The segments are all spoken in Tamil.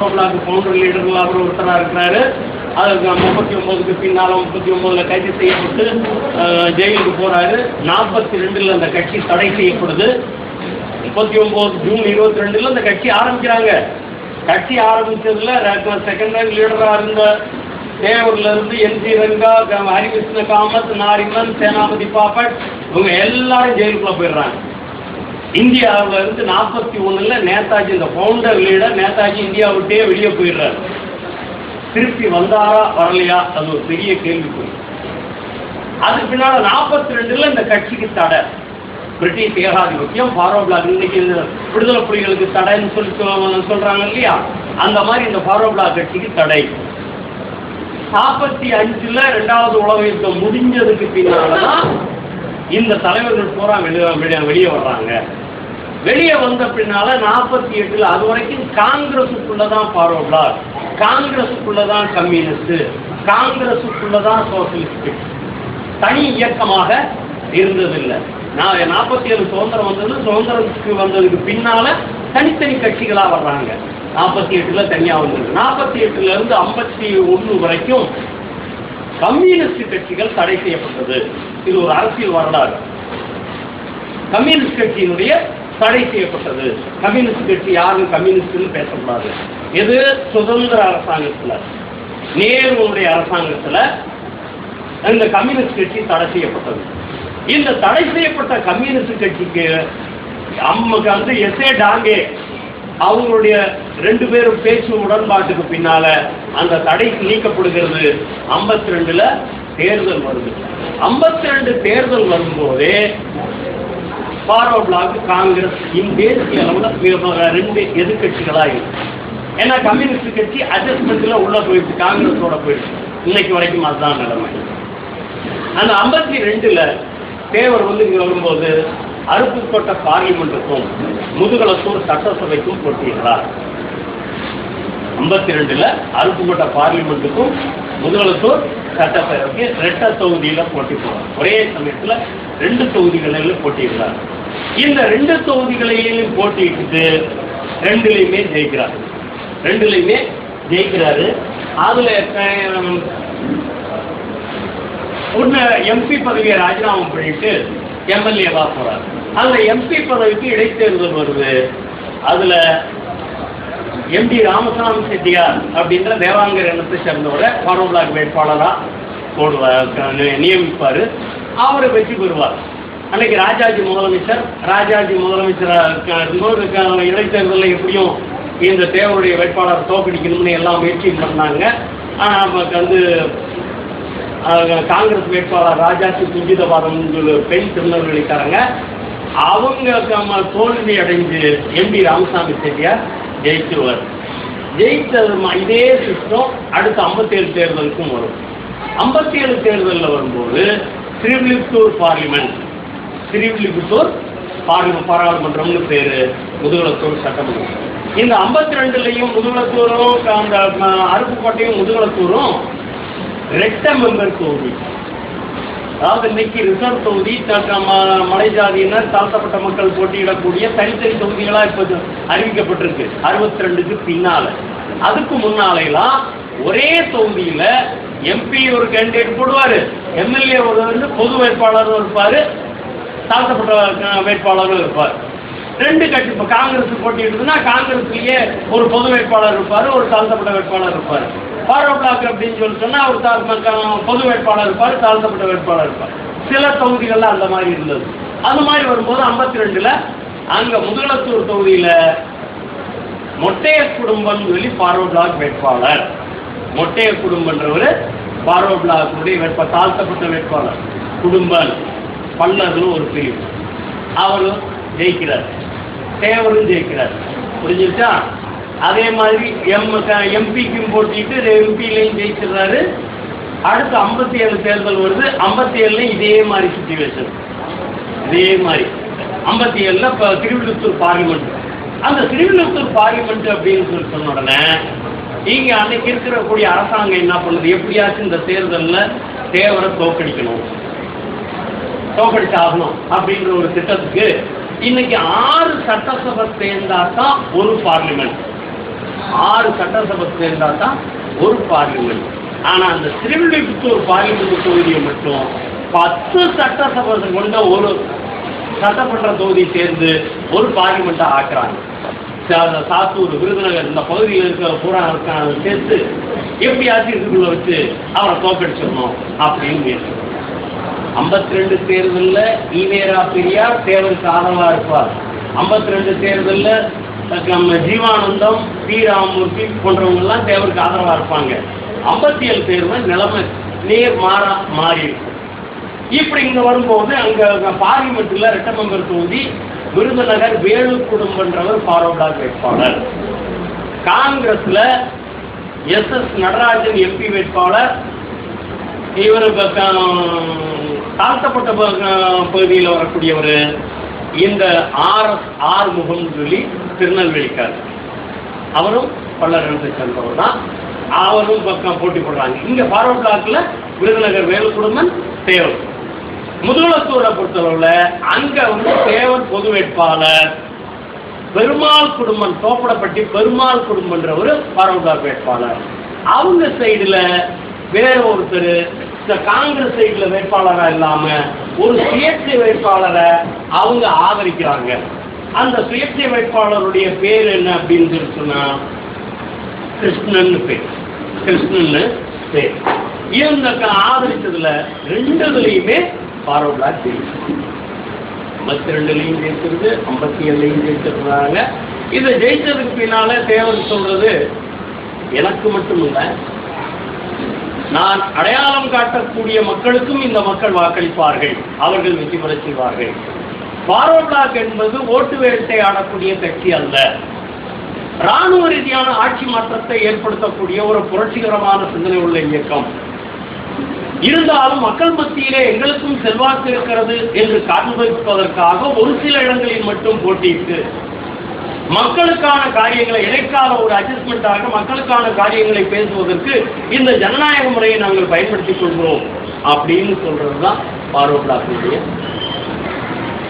பிளாக் கவுண்டர் லீடர்கள் அவர் ஒருத்தராக இருக்கிறாரு. அதுக்கு முப்பத்தி ஒன்பதுக்கு பின்னால் முப்பத்தி ஒன்பதுல கைது செய்யப்பட்டு ஜெயிலுக்கு போறாரு. நாற்பத்தி ரெண்டுல அந்த கட்சி தடை செய்யப்படுது. முப்பத்தி ஒன்பது ஜூன் இருபத்தி ரெண்டுல அந்த கட்சி ஆரம்பிக்கிறாங்க. கட்சி ஆரம்பிச்சதுல செகண்ட் லீடராக இருந்த தேவூர்ல இருந்து என் சி ரங்கா ஹரிகிருஷ்ண காமத் நாரிமன் சேனாபதி பாப்பட் இவங்க எல்லாரும் ஜெயிலுக்குள்ள போயிடுறாங்க. இந்தியாவில் இருந்து நாற்பத்தி ஒன்றில் நேதாஜி இந்த ஃபவுண்டர் லீடர் நேதாஜி இந்தியா விட்டே வெளியே போயிடுறாரு. திருப்பி வந்தாரா வரலையா? அது ஒரு பெரிய கேள்விக்குறி. அதுக்கு பின்னால் நாற்பத்தி ரெண்டுல இந்த கட்சிக்கு தடை. பிரிட்டிஷ் ஏகாதிபத்தியம் ஃபாரோ பிளாக் இன்னைக்கு இந்த விடுதலை புலிகளுக்கு தடைன்னு சொல்லி சொல்கிறாங்க இல்லையா? அந்த மாதிரி இந்த ஃபாரோபிளாக் கட்சிக்கு தடை. நாற்பத்தி அஞ்சில் ரெண்டாவது உலக யுத்தம் முடிஞ்சதுக்கு பின்னாலதான் இந்த தலைவர்கள் பூரா வெளியே வெளியே வர்றாங்க. வெளியே வந்த பின்னால நாற்பத்தி எட்டுல அது வரைக்கும் காங்கிரஸுக்குள்ளதான் ஃபாரோ காங்கிரஸுக்குள்ளதான் கம்யூனிஸ்ட். காங்கிரஸுக்குள்ளதான் சோசியலிஸ்ட். தனி இயக்கமாக இருந்ததில்லை. நான் நாற்பத்தி ஏழு சுதந்திரம் வந்தது சுதந்திரத்துக்கு வந்ததுக்கு பின்னால தனித்தனி கட்சிகளா வர்றாங்க. நாற்பத்தி எட்டுல தனியா வந்தது. நாற்பத்தி எட்டுல இருந்து ஐம்பத்தி ஒண்ணு வரைக்கும் கம்யூனிஸ்ட் கட்சிகள் தடை செய்யப்பட்டது. இது ஒரு அரசியல் வரலாறு. கம்யூனிஸ்ட் கட்சியினுடைய தடை செய்யப்பட்டது. கம்யூனிஸ்ட் கட்சி யாரும் கம்யூனிஸ்ட்னு பேசக்கூடாது. எது? சுதந்திர அரசாங்கத்தில். நேருடைய அரசாங்கத்தில் இந்த கம்யூனிஸ்ட் கட்சி தடை செய்யப்பட்டது. இந்த தடை செய்யப்பட்ட கம்யூனிஸ்ட் கட்சிக்கு நமக்கு வந்து எஸ்ஏ டாங்கே அவங்களுடைய ரெண்டு பேரும் பேச்சு உடன்பாட்டுக்கு பின்னால அந்த தடை நீக்கப்படுகிறது. 52 ரெண்டுல தேர்தல் வருது. 52 ரெண்டு தேர்தல் வரும்போதே ஃபாரோ பிளாக் காங்கிரஸ் தேசிய அளவில் ரெண்டு எதிர்கட்சிகளாக இருக்கு. ஏன்னா கம்யூனிஸ்ட் கட்சி அட்ஜஸ்ட்மெண்ட்ல உள்ள போயிடுச்சு காங்கிரஸோட போயிடுச்சு. இன்னைக்கு வரைக்கும் அதுதான் நிலைமை. அந்த ஐம்பத்தி ரெண்டுல தேவர் வந்து இங்க வரும்போது அறுப்புக்கோட்டை பார்லிமெண்ட்டுக்கும் முதுகலத்தூர் சட்டசபைக்கும் போட்டியிடுறார். ஐம்பத்தி ரெண்டுல அருப்புக்கோட்டை பார்லிமெண்ட்டுக்கும் முதுகலத்தூர் சட்டப்பேரவைக்கு ரெட்ட தொகுதியில போட்டி போறார் ஒரே சமயத்துல ரெண்டு தொகுதிகளிலும் போட்டியிடுறார் இந்த ரெண்டு தொகுதிகளையும் போட்டியிட்டு ரெண்டுலையுமே ஜெயிக்கிறார். ரெண்டுலையுமே ஜெயிக்கிறாரு. அதுல ஒன்று எம்பி பதவியை ராஜினாமா பண்ணிட்டு எம்எல்ஏவா போறாரு. அதுல எம்பி பதவிக்கு இடைத்தேர்தல் வருது. அதுல எம்பி ராமசாமி செட்டியார் அப்படின்ற தேவாங்கர் இனத்தை சேர்ந்தவரை ஃபாரோ பிளாக் வேட்பாளராக போடுவார் நியமிப்பார். அவரை வெற்றி பெறுவார். அன்னைக்கு ராஜாஜி முதலமைச்சர் ராஜாஜி முதலமைச்சராக இருக்கும்போது இடைத்தேர்தலில் எப்படியும் இந்த தேவருடைய வேட்பாளர் தோக்கடிக்கணும்னு எல்லாம் முயற்சியும் பண்ணாங்க. ஆனால் நமக்கு வந்து காங்கிரஸ் வேட்பாளர் ராஜாஜி குஞ்சிதபாதம் பெண் திருநெல்வேலிக்காரங்க. அவங்க நம்ம தோல்வி அடைஞ்சு எம்பி ராமசாமி செட்டியார் ஜெயிச்சிருவார். ஜெயிச்சது இதே சிஸ்டம் அடுத்த 57 தேர்தலுக்கும் வரும். 57 தேர்தலில் வரும்போது திருவிழித்தூர் பார்லிமெண்ட். திருவிழித்தூர் பார்லிமெண்ட் பாராளுமன்றம்னு பேர் முதுகுளத்தூர் சட்டமன்றம் இந்த 52 ரெண்டுலையும் முதுகுளத்தூரும் அந்த அருப்புக்கோட்டையும் முதுகுளத்தூரும் ரெட்ட மெம்பர் தொகுதி அதாவது இன்னைக்கு ரிசர்வ் தொகுதி ம- மலை ஜாதியினர் தாழ்த்தப்பட்ட மக்கள் போட்டியிடக்கூடிய தனித்தனி தொகுதிகளா இப்போ அறிவிக்கப்பட்டிருக்கு. அறுபத்தி ரெண்டுக்கு பின்னால. அதுக்கு முன்னாலையெல்லாம் ஒரே தொகுதியில எம்பி ஒரு கேண்டிடேட் போடுவாரு. எம்எல்ஏ ஒரு வந்து பொது வேட்பாளரும் இருப்பாரு. தாழ்த்தப்பட்ட வேட்பாளரும் இருப்பார். ரெண்டு கட்சி இப்போ காங்கிரஸ் போட்டியிடுதுன்னா காங்கிரஸ்லயே ஒரு பொது வேட்பாளர் இருப்பார் ஒரு தாழ்த்தப்பட்ட வேட்பாளர் இருப்பார். ஃபாரோ பிளாக் அப்படின்னு சொல்லி சொன்னால் ஒரு தாழ் பொது வேட்பாளர் இருப்பார் தாழ்த்தப்பட்ட வேட்பாளர் இருப்பார். சில தொகுதிகளில் அந்த மாதிரி இருந்தது. அந்த மாதிரி வரும்போது ஐம்பத்தி ரெண்டில் அங்கே முதலத்தூர் தொகுதியில் மொட்டைய குடும்பம் சொல்லி பாரோ பிளாக் வேட்பாளர். மொட்டைய குடும்பன்றவர் பாரோ பிளாக்குடைய வேட்பா தாழ்த்தப்பட்ட வேட்பாளர். குடும்பம் பல்லர்னு ஒரு பிரிவு. அவரும் ஜெயிக்கிறார். தேவரும் ஜெயிக்கிறார். புரிஞ்சுச்சா அதே மாதிரி எம் எம்பிக்கும் போட்டிட்டு எம்பிலையும் ஜெயிச்சிடுறாரு. அடுத்து ஐம்பத்தி ஏழு தேர்தல் வருது. ஐம்பத்தி ஏழுலையும் இதே மாதிரி சுச்சுவேஷன் இதே மாதிரி. ஐம்பத்தி ஏழுல இப்போ திருவிழுத்தூர் பார்லிமெண்ட் அந்த திருவிழுத்தூர் பார்லிமெண்ட் அப்படின்னு சொல்லி சொன்ன உடனே இங்கே அன்னைக்கு இருக்கிறக்கூடிய அரசாங்கம் என்ன பண்ணுது? எப்படியாச்சும் இந்த தேர்தல்ல தேவரை தோக்கடிக்கணும். தோக்கடிச்சாகணும் அப்படின்ற ஒரு திட்டத்துக்கு இன்னைக்கு ஆறு சட்டசபை சேர்ந்தா தான் ஒரு பார்லிமெண்ட் ஆறு சட்டசபை சேர்ந்தால் தான் ஒரு பார்லிமெண்ட் ஆனால் அந்த திருவில்லிபுத்தூர் பார்லிமெண்ட் தொகுதியை மட்டும் பத்து சட்டசபை கொண்ட ஒரு சட்டமன்ற தொகுதி சேர்ந்து ஒரு பார்லிமெண்ட்டா ஆக்குறாங்க. சாத்தூர் விருதுநகர் இந்த பகுதியில் இருக்கிற பூரா இருக்கான சேர்த்து எப்படியாச்சும் இதுக்குள்ள வச்சு அவரை தோக்கடிச்சிடணும் அப்படின்னு முயற்சி ஐம்பத்தி ரெண்டு தேர்தலில் ஈவேரா பெரியார் தேவருக்கு ஆதரவாக இருப்பார். ஐம்பத்தி ரெண்டு தேர்தலில் நம்ம ஜீவானந்தம் பி ராமமூர்த்தி போன்றவங்கெல்லாம் தேவருக்கு ஆதரவாக இருப்பாங்க. ஐம்பத்தி ஏழு பேருமே நிலைமை. நேர் மாறா மாறி இருக்கும். இப்படி இங்க வரும்போது அங்க பார்லிமெண்ட்ல ரெட்ட மெம்பர் தொகுதி விருதுநகர் வேலு குடும்பன்றவர் ஃபார்வர்டாக வேட்பாளர். காங்கிரஸ்ல எஸ் எஸ் நடராஜன் எம்பி வேட்பாளர். இவர் தாழ்த்தப்பட்ட பகுதியில் வரக்கூடியவர். இந்த ஆர் எஸ் ஆறுமுகம் சொல்லி திருநெல்வேலிக்கார் அவரும் பல்லடத்தை சேர்ந்தவர் தான் அவரும் பக்கம் போட்டி போடுறாங்க. இங்க ஃபார்வர்ட் பிளாக்ல விருதுநகர் வேலு குடும்பம் தேவர். முதுகுளத்தூரை பொறுத்தளவுல அங்க வந்து தேவர் பொது வேட்பாளர். பெருமாள் குடும்பம் தோப்படப்பட்டி பெருமாள் குடும்பம்ன்ற ஒரு ஃபார்வர்ட் வேட்பாளர். அவங்க சைடுல வேற ஒருத்தர் இந்த காங்கிரஸ் சைடில் வேட்பாளராக இல்லாம ஒரு சுயேட்சை வேட்பாளரை அவங்க ஆதரிக்கிறாங்க. அந்த சுயேட்சை வேட்பாளருடைய பேர் என்ன அப்படின்னு சொல்லி சொன்னா கிருஷ்ணன் பேர். கிருஷ்ணன் பேர். இந்த ஆதரிச்சதுல ரெண்டுதுலயுமே ஃபார்வர்டா தெரியும் ஐம்பத்தி ரெண்டுலையும் ஜெயிச்சிருக்கு ஐம்பத்தி ஏழுலையும் ஜெயிச்சிருக்கிறாங்க. இதை ஜெயிச்சதுக்கு பின்னால தேவர் சொல்றது எனக்கு மட்டும் இல்லை நான் அடையாளம் காட்டக்கூடிய மக்களுக்கும் இந்த மக்கள் வாக்களிப்பார்கள். அவர்கள் வெற்றி பெற செய்வார்கள். ஃபார்வர்ட் பிளாக் என்பது ஓட்டு வேட்டையாடக்கூடிய கட்சி அல்ல. ராணுவ ரீதியான ஆட்சி மாற்றத்தை ஏற்படுத்தக்கூடிய ஒரு புரட்சிகரமான சிந்தனை உள்ள இயக்கம். இருந்தாலும் மக்கள் மத்தியிலே எங்களுக்கும் செல்வாக்கு இருக்கிறது என்று காண்பிப்பதற்காக ஒரு சில இடங்களில் மட்டும் போட்டியிட்டு மக்களுக்கான காரியங்களை இடைக்கால ஒரு அட்ஜஸ்ட்மெண்ட்டாக மக்களுக்கான காரியங்களை பேசுவதற்கு இந்த ஜனநாயக முறையை நாங்கள் பயன்படுத்திக் கொள்கிறோம் அப்படின்னு சொல்றதுதான் பார்வலாக்குடைய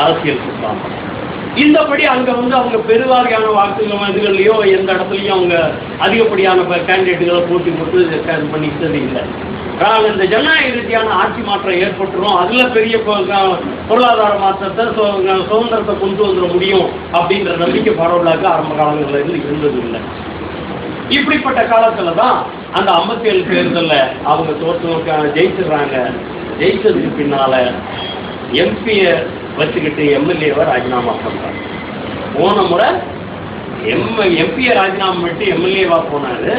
அரசியல் சித்தாந்தம் இந்தபடி அங்க வந்து அவங்க பெருவாரியான வாக்குகள் இதுகள்லையோ எந்த இடத்துலையும் அவங்க அதிகப்படியான கேண்டிடேட்டுகளை போட்டி போட்டு இது பண்ணிக்கிட்டது இல்லை. ஆனால் இந்த ஜனநாயக ரீதியான ஆட்சி மாற்றம் ஏற்பட்டுரும். அதுல பெரிய பொருளாதார மாற்றத்தை சு- சுதந்திரத்தை கொண்டு வந்துட முடியும் அப்படின்ற நம்பிக்கை பரவலாக ஆரம்ப காலங்களில் இருந்து இருந்தது இல்லை இப்படிப்பட்ட காலத்தில் தான் அந்த 57 ஏழு தேர்தலில் அவங்க தோற்று ஜெயிச்சிடுறாங்க. ஜெயிச்சதுக்கு பின்னால எம்பியை வச்சுக்கிட்டு எம்எல்ஏவை ராஜினாமா பண்றாங்க போன முறை எம் எம்பியை ராஜினாமா பண்ணிட்டு எம்எல்ஏவா போனாரு.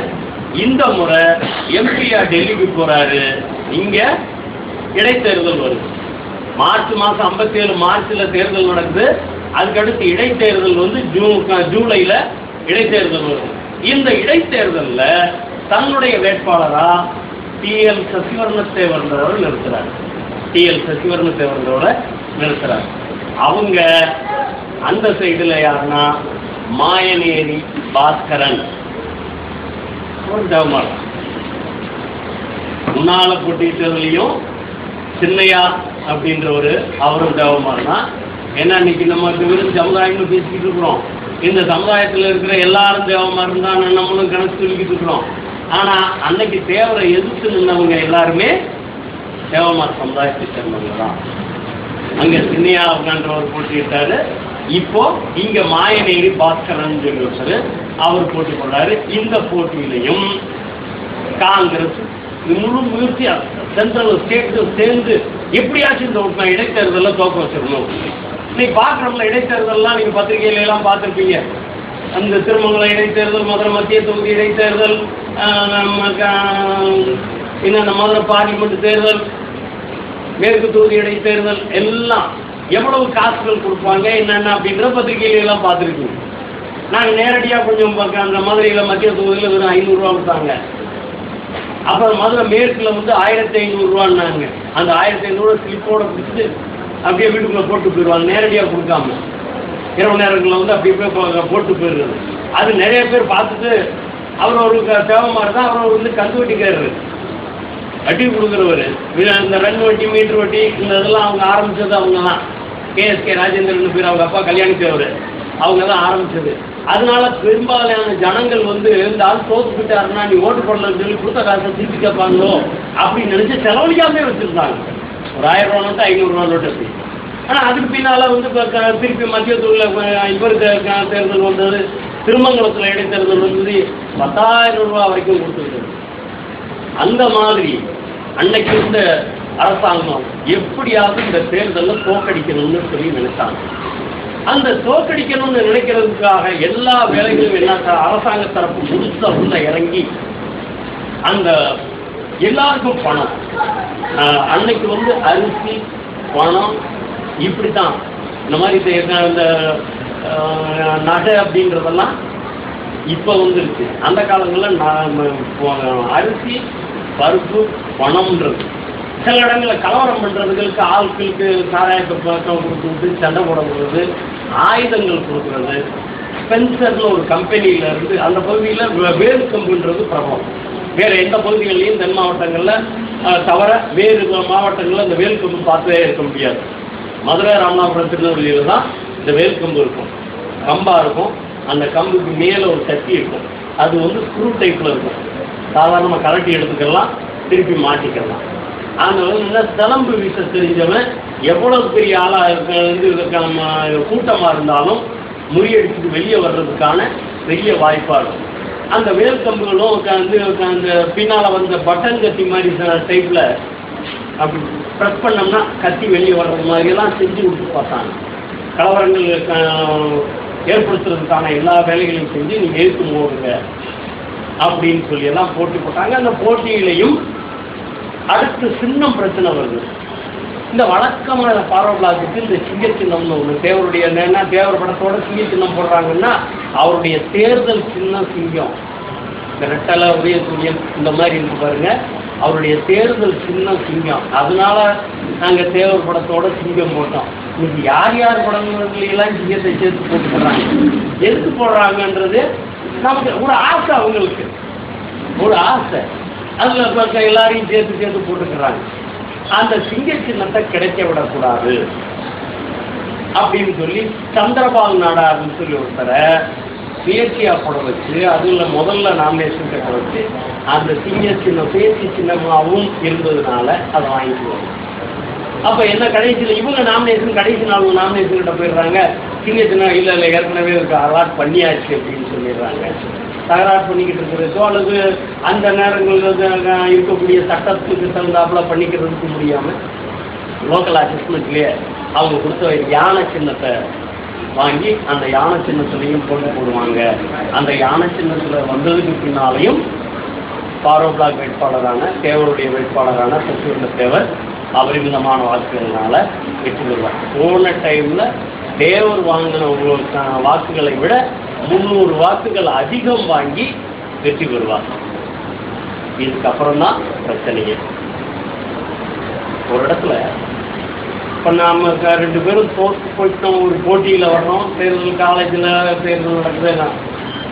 இந்த முறை எம்பியா டெல்லிக்கு போகிறாரு இங்க இடைத்தேர்தல் வருது. மார்ச் மாசம் 57 ஏழு மார்ச்ல தேர்தல் நடக்குது. அதுக்கடுத்து இடைத்தேர்தல் வந்து ஜூன் ஜூலையில் இடைத்தேர்தல் வருது. இந்த இடைத்தேர்தல்ல தன்னுடைய வேட்பாளராக டிஎல் சசிவர்ணத்தேவர்ன்றவர் நிறுத்துறார் டிஎல் சசிவர்ணத்தேவர்ன்றவரை நிறுத்துறாங்க. அவங்க அந்த சைடுல யாருன்னா மாயநேரி பாஸ்கரன். தேவமான் முன்னால போட்டிட்டதுலயும் சின்னையா அப்படின்ற ஒரு அவரும் தேவமான் ஏன்னா இன்னைக்கு நம்ம வெறும் சமுதாயம்னு பேசிக்கிட்டு இருக்கிறோம். இந்த சமுதாயத்தில் இருக்கிற எல்லாரும் தேவமாரும் தான் நம்மளும் கணக்கு சொல்லிக்கிட்டு இருக்கிறோம். ஆனால் அன்னைக்கு தேவரை எதிர்த்து நின்றவங்க எல்லாருமே தேவமார் சமுதாயத்தை சேர்ந்தவங்க தான். அங்க சின்னையா அப்படின்றவர் போட்டியிட்டாரு இப்போ இங்க மாயநேரி பாஸ்கரன் சொல்லி அவர் போட்டி போடுறாரு. இந்த போட்டியிலையும் காங்கிரஸ் முழு முயற்சியா சென்ட்ரல் ஸ்டேட்டும் சேர்ந்து எப்படியாச்சும் இந்த ஒரு இடைத்தேர்தலில் தோக்க வச்சிடணும். இன்னைக்கு பார்க்குறோம்ல இடைத்தேர்தல்லாம் நீங்கள் பத்திரிகையில எல்லாம் பார்த்துருப்பீங்க. அந்த திருமங்கலம் இடைத்தேர்தல் மதுரை மத்திய தொகுதி இடைத்தேர்தல் நம்ம இன்னும் அந்த மதுரை பார்லிமெண்ட் தேர்தல் மேற்கு தொகுதி இடைத்தேர்தல் எல்லாம் எவ்வளவு காசுகள் கொடுப்பாங்க என்னென்ன அப்படின்ற பத்திரிகையில எல்லாம் பார்த்துருக்கீங்க நாங்கள் நேரடியாக கொஞ்சம் அந்த மதுரையில் மத்திய தொகுதியில் வெறும் ஐநூறுரூவா கொடுத்தாங்க. அப்புறம் மதுரை மேற்கில் வந்து ஆயிரத்தி ஐநூறுரூவான்னாங்க அந்த ஆயிரத்தி ஐநூறுரூவா ஸ்லிப்போட பிடிச்சி அப்படியே வீட்டுக்குள்ளே போட்டு போயிடுவாங்க நேரடியாக கொடுக்காம. இரவு நேரங்களில் வந்து அப்படியே போய் போட்டு போயிடுறது. அது நிறைய பேர் பார்த்துட்டு அவர் ஒரு மாதிரி தான் அவர் வந்து கந்து வட்டிக்காரரு. அடி கொடுக்குறவர். இந்த ரன் வட்டி மீட்டர் வட்டி இந்த இதெல்லாம் அவங்க ஆரம்பிச்சது அவங்க தான் கேஎஸ்கே ராஜேந்திரன் பேர் அவங்க அப்பா கல்யாணி அவங்க தான் ஆரம்பித்தது அதனால பெரும்பாலான ஜனங்கள் வந்து இந்த ஆள் தோத்து விட்டாருன்னா நீ ஓட்டு போடலன்னு சொல்லி கொடுத்த காசை திருப்பி கேட்பாங்களோ அப்படின்னு நினச்சி செலவழிக்காமே வச்சுருந்தாங்க. ஒரு ஆயிரம் ரூபா நோட்டு ஐநூறு ரூபா நோட்டு ஆனால் அதுக்கு பின்னால் வந்து திருப்பி மத்திய திருப்பி மத்தியத்தூர்ல இவருக்கு க- தேர்தல் வந்தது திருமங்கலத்தில் இடைத்தேர்தல் வந்தது பத்தாயிரம் ரூபா வரைக்கும் கொடுத்துருக்குது அந்த மாதிரி அன்னைக்கு இருந்த அரசாங்கம் எப்படியாவது இந்த தேர்தலில் தோக்கடிக்கணும்னு சொல்லி நினைச்சாங்க. அந்த தோக்கடிக்கணும்னு நினைக்கிறதுக்காக எல்லா வேலைகளும் என்ன அரசாங்க தரப்பு முழுசா உள்ள இறங்கி அந்த எல்லாருக்கும் பணம். அன்னைக்கு வந்து அரிசி பணம் இப்படித்தான். இந்த மாதிரி இந்த- இந்த நகை அப்படின்றதெல்லாம் இப்போ வந்துருச்சு. அந்த காலங்களில் அரிசி பருப்பு பணம்ன்றது. சில இடங்களில் கலவரம் பண்ணுறதுகளுக்கு ஆட்களுக்கு சாராயத்தை பழக்கம் கொடுக்குறது சண்டை போட போகிறது ஆயுதங்கள் கொடுக்குறது. ஸ்பென்சர்னு ஒரு கம்பெனியில் இருந்து அந்த பகுதியில் வேறு கம்புன்றது பிரபலம். வேறு எந்த பகுதிகள்லையும் தென் மாவட்டங்களில் தவிர வேறு மாவட்டங்களில் இந்த வேல் கம்பு பார்த்தே இருக்க முடியாது. மதுரை ராமநாதபுரம் திருநெல்வேலியில் தான் இந்த வேல் கம்பு இருக்கும். கம்பாக இருக்கும். அந்த கம்புக்கு மேலே ஒரு சக்தி இருக்கும். அது வந்து ஸ்க்ரூ டைப்பில் இருக்கும். சாதாரணமாக கரட்டி எடுத்துக்கலாம் திருப்பி மாட்டிக்கலாம். அந்த நல்லா என்ன சிலம்பு வீச தெரிஞ்சவன் எவ்வளவு பெரிய ஆளாக இருக்க இதற்கான கூட்டமாக இருந்தாலும் முறியடிச்சுட்டு வெளியே வர்றதுக்கான பெரிய வாய்ப்பாக இருக்கும். அந்த வேல் கம்புகளும் உட்காந்து அந்த பின்னால் வந்த பட்டன் கத்தி மாதிரி டைப்பில் அப்படி ப்ரெஸ் பண்ணோம்னா கத்தி வெளியே வர்றது மாதிரியெல்லாம் செஞ்சு விட்டு பார்த்தாங்க. கலவரங்கள் ஏற்படுத்துறதுக்கான எல்லா வேலைகளையும் செஞ்சு நீங்கள் எழுத்து போடுங்க அப்படின்னு சொல்லி எல்லாம் போட்டி போட்டாங்க. அந்த போட்டியிலையும் அடுத்து சின்னம் பிரச்சனை வருது. இந்த வழக்கமான பார்வை இந்த சிங்க சின்னம்னு ஒன்று தேவருடைய என்னன்னா தேவர் படத்தோட சிங்க சின்னம் போடுறாங்கன்னா அவருடைய தேர்தல் சின்னம் சிங்கம். இந்த ரெட்டலை உரிய சூரியன் இந்த மாதிரி இருக்கு பாருங்க. அவருடைய தேர்தல் சின்னம் சிங்கம். அதனால நாங்கள் தேவர் படத்தோட சிங்கம் போட்டோம். இன்னைக்கு யார் யார் படங்கள்லாம் சிங்கத்தை சேர்த்து போட்டு போடுறாங்க? எதுக்கு போடுறாங்கன்றது நமக்கு ஒரு ஆசை அவங்களுக்கு. ஒரு ஆசை. அதில் இப்ப எல்லாரையும் சேர்த்து சேர்த்து போட்டுக்கிறாங்க. அந்த சிங்க சின்னத்தை கிடைக்க விடக்கூடாது. அப்படின்னு சொல்லி சந்திரபால் நாடார்னு சொல்லி ஒருத்தரை சுயேட்சியா போட வச்சு அதுல முதல்ல நாமினேஷன் கட்ட வச்சு அந்த சிங்க சின்ன பேசி சின்னமாகவும் இருந்ததுனால அதை வாங்கிக்குவாங்க அப்ப என்ன கடைசியில் இவங்க நாமினேஷன் கடைசி நாள் நாமினேஷன் கிட்ட போயிடுறாங்க. சின்ன சின்ன இல்லை இல்லை ஏற்கனவே இருக்கு அலாட் பண்ணியாச்சு அப்படின்னு சொல்லிடுறாங்க. தகராறு பண்ணிக்கிட்டு இருக்கிறதோ அல்லது அந்த நேரங்களில் இருக்கக்கூடிய சட்டத்துக்கு தகுந்தாப்புல பண்ணிக்கிறதுக்கு முடியாம லோக்கல் அசஸ்மெண்ட்லேயே அவங்க கொடுத்த யானை சின்னத்தை வாங்கி அந்த யானை சின்னத்துலையும் போட்டு போடுவாங்க. அந்த யானை சின்னத்தில் வந்ததுக்கு பின்னாலையும் பாரோ பிளாக் வேட்பாளரான தேவருடைய வேட்பாளரான சசிவந்த தேவர் அபரிமிதமான வாக்குகள்னால வெற்றி பெறுவார். போன டைம்ல தேவர் வாங்கினவங்களுக்கான வாக்குகளை விட முந்நூறு வாக்குகள் அதிகம் வாங்கி வெற்றி பெறுவார். இதுக்கப்புறம் தான் பிரச்சனையே. ஒரு இடத்துல இப்போ நாம ரெண்டு பேரும் தோற்று போயிட்டோம் ஒரு போட்டியில் வர்றோம் தேர்தல் காலேஜில் தேர்தல் நடக்குதுன்னா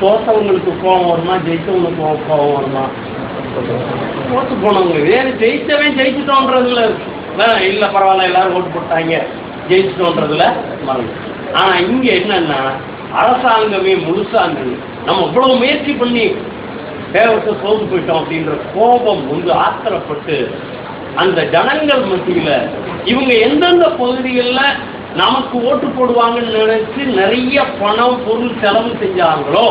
தோத்தவங்களுக்கு கோபம் வருமா? ஜெயித்தவங்களுக்கு கோபம் வருமா? தோற்று போனவங்க வேறு ஜெயித்தவன் ஜெயிச்சுட்டோன்றதுல வேணாம் இல்லை பரவாயில்ல எல்லாரும் ஓட்டு போட்டாங்க. ஜெயிச்சுட்டோன்றதுல மறந்து. ஆனால் இங்கே என்னன்னா அரசாங்கமே முழுசாங்க நம்ம இவ்வளவு முயற்சி பண்ணி தேவத்தை சோர்ந்து போயிட்டோம் அப்படின்ற கோபம் வந்து ஆத்திரப்பட்டு அந்த ஜனங்கள் மத்தியில இவங்க எந்தெந்த பகுதிகளில் நமக்கு ஓட்டு போடுவாங்கன்னு நினைச்சு நிறைய பணம் பொருள் செலவு செஞ்சாங்களோ